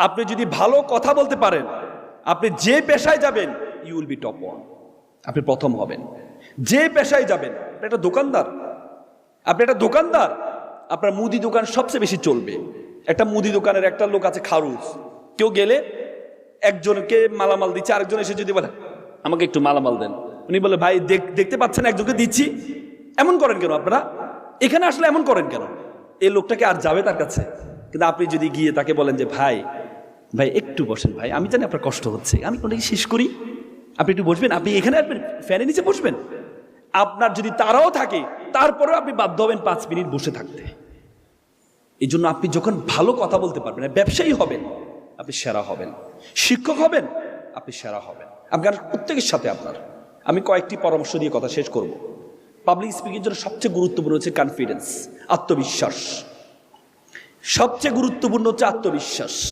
আপনি যদি ভালো কথা বলতে পারেন, আপনি যে পেশায় যাবেন you will be top one আপনি প্রথম হবেন। যে পেশায় যাবেন, আপনি একটা দোকানদার। আপনি একটা দোকানদার, আপনার মুদি দোকান সবচেয়ে বেশি চলবে। একটা মুদি দোকানের একটা লোক আছে খারুজ। কেউ গেলে একজনকে মালামাল দিচ্ছে, আরেকজন এসে যদি বলে, আমাকে একটু মালামাল দেন। উনি বলে, ভাই, দেখ- দেখতে পাচ্ছেন, একজনকে দিচ্ছি। এমন করেন কেন আপনারা? এখানে আসলে এমন করেন কেন? এই লোকটাকে আর যাবে তার কাছে। কিন্তু আপনি যদি গিয়ে তাকে বলেন যে, ভাই ভাই, একটু বসেন ভাই, আমি জানি আপনার কষ্ট হচ্ছে। আমি কোনটাকে শেষ করি? আপনি একটু বসবেন, আপনি এখানে আসবেন ফ্যানের নিচে বসবেন? আপনার যদি তারাও থাকে, তারপরেও আপনি বাধ্য হবেন পাঁচ মিনিট বসে থাকতে। এই জন্য আপনি যখন ভালো কথা বলতে পারবেন ব্যবসায়ী হবেন, আপনি সেরা হবেন। শিক্ষক হবেন, আপনি সেরা হবেন। আপনার প্রত্যেকের সাথে আপনার। আমি কয়েকটি পরামর্শ দিয়ে কথা শেষ করব। পাবলিক স্পিকিং জন্য সবচেয়ে গুরুত্বপূর্ণ হচ্ছে কনফিডেন্স আত্মবিশ্বাস। সবচেয়ে গুরুত্বপূর্ণ হচ্ছে আত্মবিশ্বাস।